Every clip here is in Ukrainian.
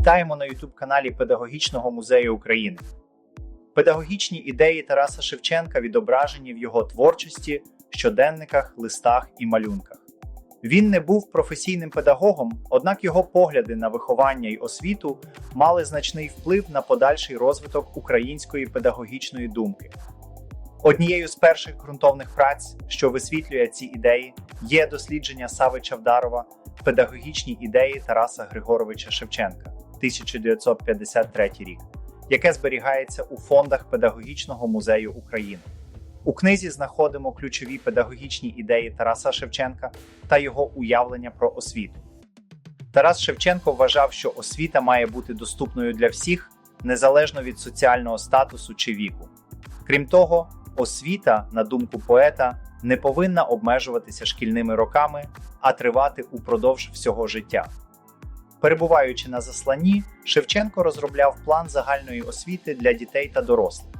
Вітаємо на youtube каналі Педагогічного музею України. Педагогічні ідеї Тараса Шевченка відображені в його творчості, щоденниках, листах і малюнках. Він не був професійним педагогом, однак його погляди на виховання й освіту мали значний вплив на подальший розвиток української педагогічної думки. Однією з перших ґрунтовних праць, що висвітлює ці ідеї, є дослідження Сави Чавдарова Педагогічні ідеї Тараса Григоровича Шевченка 1953 рік, яке зберігається у фондах Педагогічного музею України. У книзі знаходимо ключові педагогічні ідеї Тараса Шевченка та його уявлення про освіту. Тарас Шевченко вважав, що освіта має бути доступною для всіх, незалежно від соціального статусу чи віку. Крім того, освіта, на думку поета, не повинна обмежуватися шкільними роками, а тривати упродовж всього життя. Перебуваючи на засланні, Шевченко розробляв план загальної освіти для дітей та дорослих.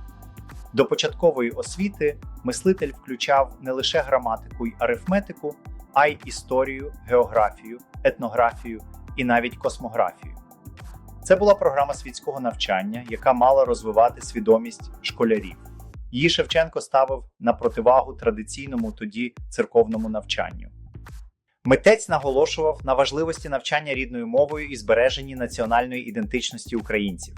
До початкової освіти мислитель включав не лише граматику й арифметику, а й історію, географію, етнографію і навіть космографію. Це була програма світського навчання, яка мала розвивати свідомість школярів. Її Шевченко ставив на противагу традиційному тоді церковному навчанню. Митець наголошував на важливості навчання рідною мовою і збереженні національної ідентичності українців.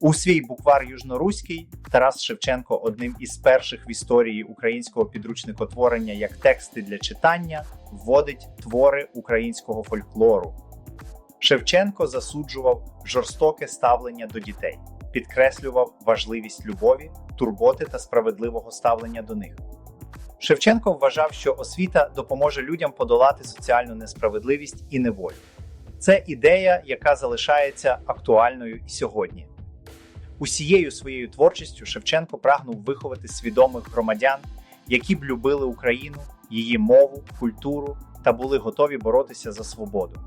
У свій буквар Южноруський Тарас Шевченко одним із перших в історії українського підручникотворення як тексти для читання вводить твори українського фольклору. Шевченко засуджував жорстоке ставлення до дітей, підкреслював важливість любові, турботи та справедливого ставлення до них. Шевченко вважав, що освіта допоможе людям подолати соціальну несправедливість і неволю. Це ідея, яка залишається актуальною і сьогодні. Усією своєю творчістю Шевченко прагнув виховати свідомих громадян, які б любили Україну, її мову, культуру та були готові боротися за свободу.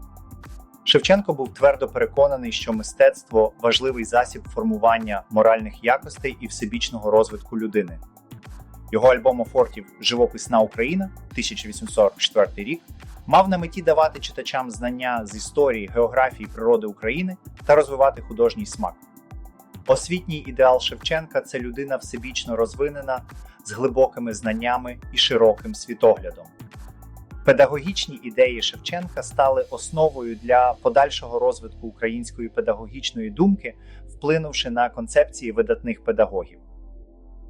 Шевченко був твердо переконаний, що мистецтво важливий засіб формування моральних якостей і всебічного розвитку людини. Його альбом Офортів Живописна Україна 1844 рік мав на меті давати читачам знання з історії, географії природи України та розвивати художній смак. Освітній ідеал Шевченка це людина всебічно розвинена з глибокими знаннями і широким світоглядом. Педагогічні ідеї Шевченка стали основою для подальшого розвитку української педагогічної думки, вплинувши на концепції видатних педагогів.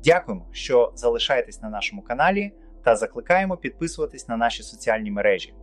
Дякуємо, що залишаєтесь на нашому каналі та закликаємо підписуватись на наші соціальні мережі.